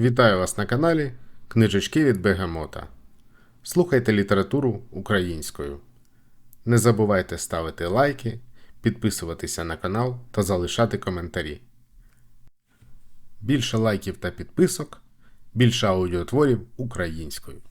Вітаю вас на каналі Книжечки від Бегемота. Слухайте літературу українською. Не забувайте ставити лайки, підписуватися на канал та залишати коментарі. Більше лайків та підписок, більше аудіотворів українською.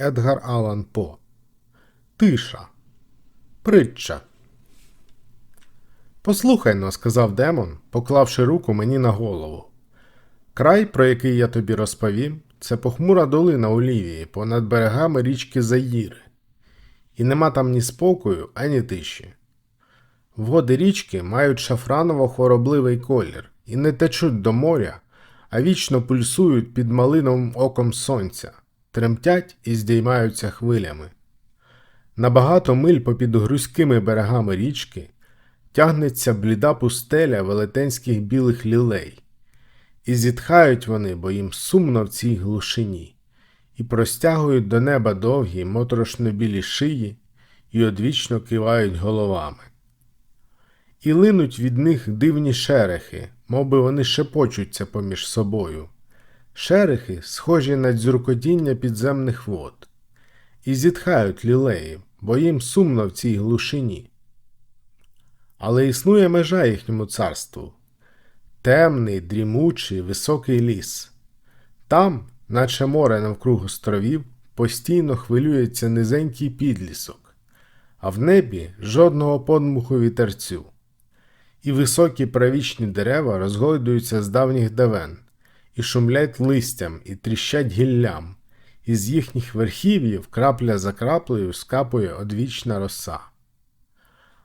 Едгар Алан По. Тиша. Притча. Послухай но, сказав демон, поклавши руку мені на голову. Край, про який я тобі розповім, це похмура долина у Лівії понад берегами річки Заїри. І нема там ні спокою, ані тиші. Води річки мають шафраново-хоробливий колір і не течуть до моря, а вічно пульсують під малиновим оком сонця, тремтять і здіймаються хвилями. На багато миль попід грузькими берегами річки тягнеться бліда пустеля велетенських білих лілей, і зітхають вони, бо їм сумно в цій глушині, і простягують до неба довгі моторошно білі шиї і одвічно кивають головами. І линуть від них дивні шерехи, мовби вони шепочуться поміж собою. Шерехи, схожі на дзюркотіння підземних вод, і зітхають лілеї, бо їм сумно в цій глушині. Але існує межа їхньому царству темний, дрімучий, високий ліс. Там, наче море навкруг островів, постійно хвилюється низенький підлісок, а в небі жодного подмуху вітерцю. І високі правічні дерева розгойдуються з давніх давен, і шумлять листям, і тріщать гіллям, і з їхніх верхів'їв крапля за краплею скапує одвічна роса.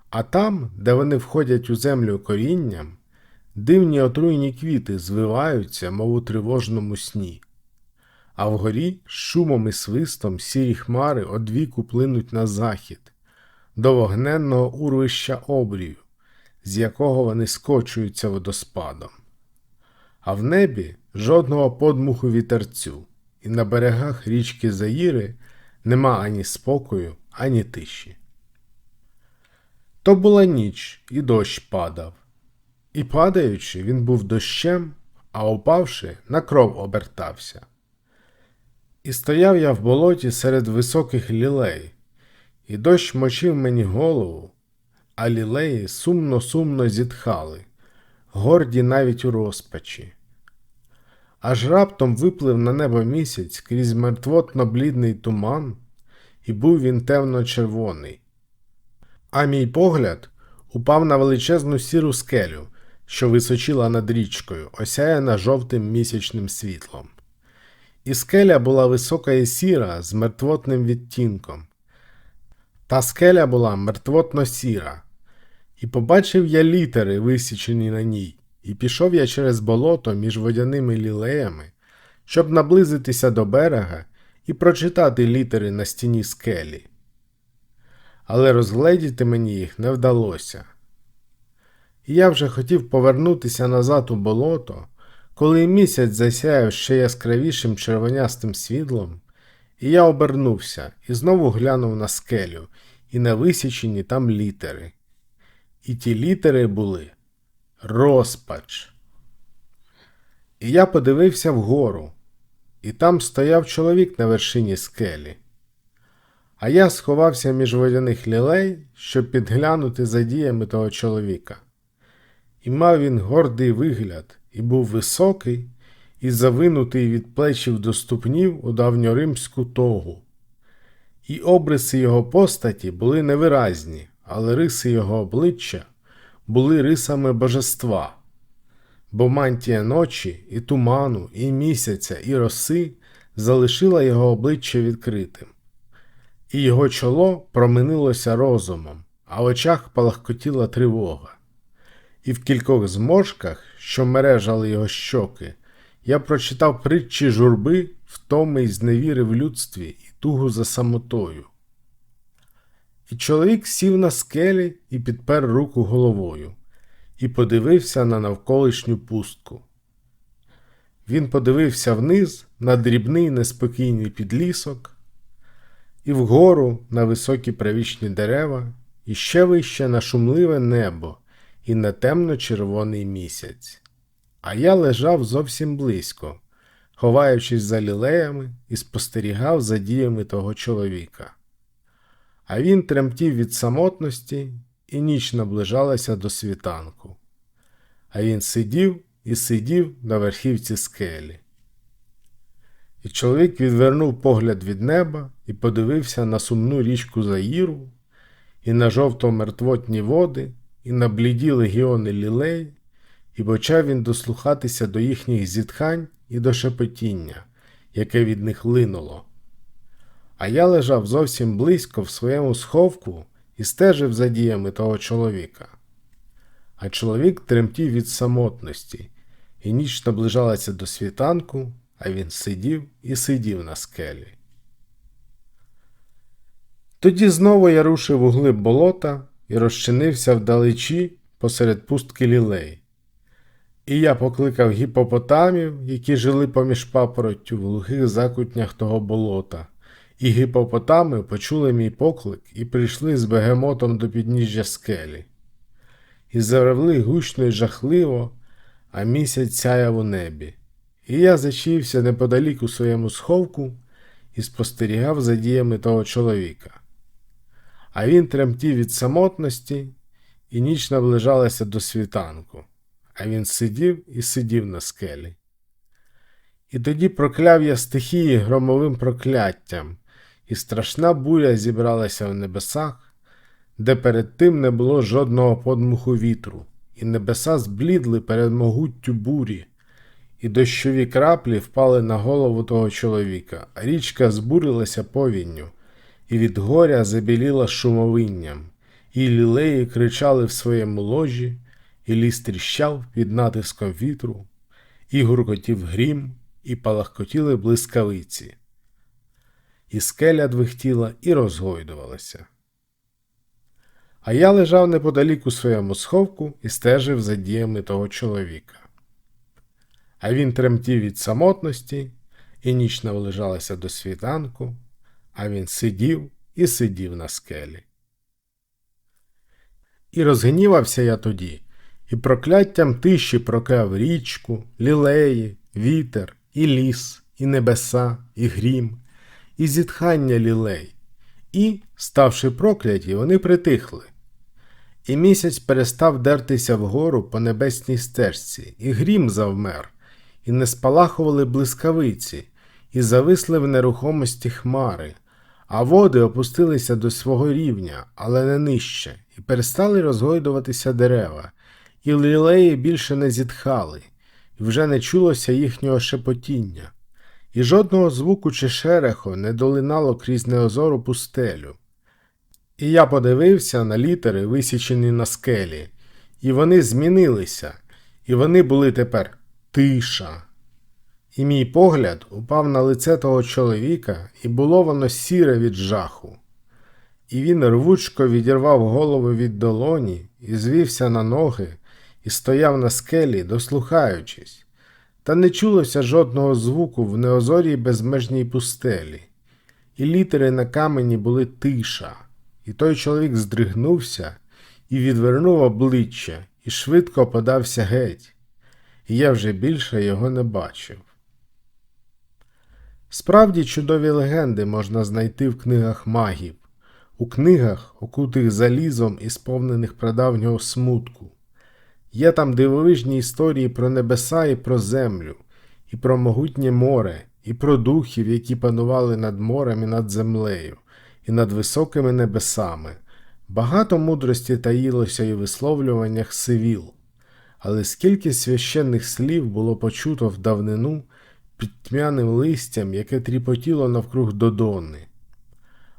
А там, де вони входять у землю корінням, дивні отруйні квіти звиваються, мов у тривожному сні. А вгорі з шумом і свистом сірі хмари одвіку плинуть на захід, до вогненного урвища обрію, з якого вони скочуються водоспадом. А в небі жодного подмуху вітерцю, і на берегах річки Заїри нема ані спокою, ані тиші. То була ніч, і дощ падав. І падаючи, він був дощем, а упавши, на кров обертався. І стояв я в болоті серед високих лілей, і дощ мочив мені голову, а лілеї сумно-сумно зітхали, горді навіть у розпачі. Аж раптом виплив на небо місяць крізь мертвотно блідний туман, і був він темно-червоний. А мій погляд упав на величезну сіру скелю, що височила над річкою, осяяна жовтим місячним світлом. І скеля була висока і сіра з мертвотним відтінком. Та скеля була мертвотно сіра, і побачив я літери, висічені на ній, і пішов я через болото між водяними лілеями, щоб наблизитися до берега і прочитати літери на стіні скелі але розгледіти мені їх не вдалося. І я вже хотів повернутися назад у болото, коли місяць засяяв ще яскравішим червонястим світлом, і я обернувся і знову глянув на скелю і на висічені там літери. І ті літери були розпач. І я подивився вгору, і там стояв чоловік на вершині скелі а я сховався між водяних лілей, щоб підглянути за діями того чоловіка. І мав він гордий вигляд, і був високий, і завинутий від плечів до ступнів у давньоримську тогу. І обриси його постаті були невиразні, але риси його обличчя були рисами божества, бо мантія ночі, і туману, і місяця, і роси залишила його обличчя відкритим і його чоло променилося розумом, а в очах палахкотіла тривога. І в кількох зморшках, що мережали його щоки, я прочитав притчі журби, втоми й зневіри в людстві і тугу за самотою. І чоловік сів на скелі і підпер руку головою, і подивився на навколишню пустку. Він подивився вниз на дрібний неспокійний підлісок, і вгору на високі правічні дерева, і ще вище на шумливе небо і на темно-червоний місяць. а я лежав зовсім близько, ховаючись за лілеями і спостерігав за діями того чоловіка. А він тремтів від самотності, і ніч наближалася до світанку. А він сидів і сидів на верхівці скелі. І чоловік відвернув погляд від неба і подивився на сумну річку Заїру, і на жовто-мертвотні води, і на бліді легіони лілей, і почав він дослухатися до їхніх зітхань і до шепотіння, яке від них линуло. А я лежав зовсім близько в своєму сховку і стежив за діями того чоловіка. А чоловік тремтів від самотності, і ніч наближалася до світанку, а він сидів і сидів на скелі. Тоді знову я рушив у глиб болота і розчинився вдалечі посеред пустки лілей. І я покликав гіпопотамів, які жили поміж папороттю в глухих закутнях того болота, і гіпопотами почули мій поклик і прийшли з бегемотом до підніжжя скелі. І заревли гучно й жахливо, а місяць сяяв у небі. І я зачівся неподалік у своєму сховку і спостерігав за діями того чоловіка. А він тремтів від самотності, і ніч наближалася до світанку, а він сидів і сидів на скелі. І тоді прокляв я стихії громовим прокляттям, і страшна буря зібралася в небесах, де перед тим не було жодного подмуху вітру, і небеса зблідли перед могуттю бурі, і дощові краплі впали на голову того чоловіка, річка збурилася повінню, і від горя забіліла шумовинням, і лілеї кричали в своєму ложі, і ліс тріщав під натиском вітру, і гуркотів грім, і палахкотіли блискавиці. І скеля двихтіла і розгойдувалася. А я лежав неподалік у своєму сховку і стежив за діями того чоловіка. А він тремтів від самотності, і ніч наближалася до світанку, а він сидів і сидів на скелі. І розгнівався я тоді, і прокляттям тиші прокляв річку, лілеї, вітер, і ліс, і небеса, і грім, і зітхання лілей, і, ставши прокляті, вони притихли. І місяць перестав дертися вгору по небесній стежці, і грім завмер, і не спалахували блискавиці, і зависли в нерухомості хмари, а води опустилися до свого рівня, але не нижче, і перестали розгойдуватися дерева, і лілеї більше не зітхали, і вже не чулося їхнього шепотіння, і жодного звуку чи шереху не долинало крізь неозору пустелю. І я подивився на літери, висічені на скелі, і вони змінилися, і вони були тепер тиша. І мій погляд упав на лице того чоловіка, і було воно сіре від жаху. І він рвучко відірвав голову від долоні і звівся на ноги, і стояв на скелі, дослухаючись, та не чулося жодного звуку в неозорій безмежній пустелі, і літери на камені були тиша, і той чоловік здригнувся і відвернув обличчя, і швидко подався геть, і я вже більше його не бачив. Справді чудові легенди можна знайти в книгах магів, у книгах, окутих залізом і сповнених прадавнього смутку. Є там дивовижні історії про небеса і про землю, і про могутнє море, і про духів, які панували над морем і над землею, і над високими небесами. Багато мудрості таїлося і висловлюваннях сивіл, але скільки священних слів було почуто в давнину під тьмяним листям, яке тріпотіло навкруг Додони.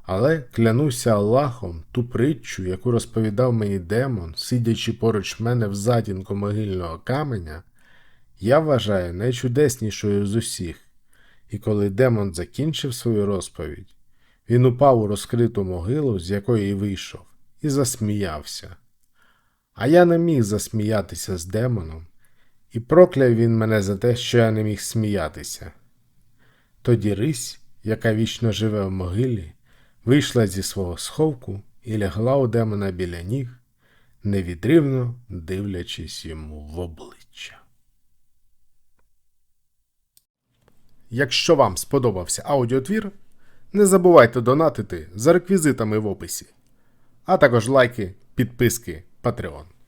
Але клянуся Аллахом, ту притчу, яку розповідав мені демон, сидячи поруч мене в затінку могильного каменя, я вважаю найчудеснішою з усіх. І коли демон закінчив свою розповідь, він упав у розкриту могилу, з якої вийшов, і засміявся. А я не міг засміятися з демоном, і прокляв він мене за те, що я не міг сміятися. Тоді Рись, яка вічно живе в могилі, вийшла зі свого сховку і лягла у демона біля ніг, невідривно дивлячись йому в обличчя. Якщо вам сподобався аудіотвір, не забувайте донатити за реквізитами в описі, а також лайки, підписки, Patreon.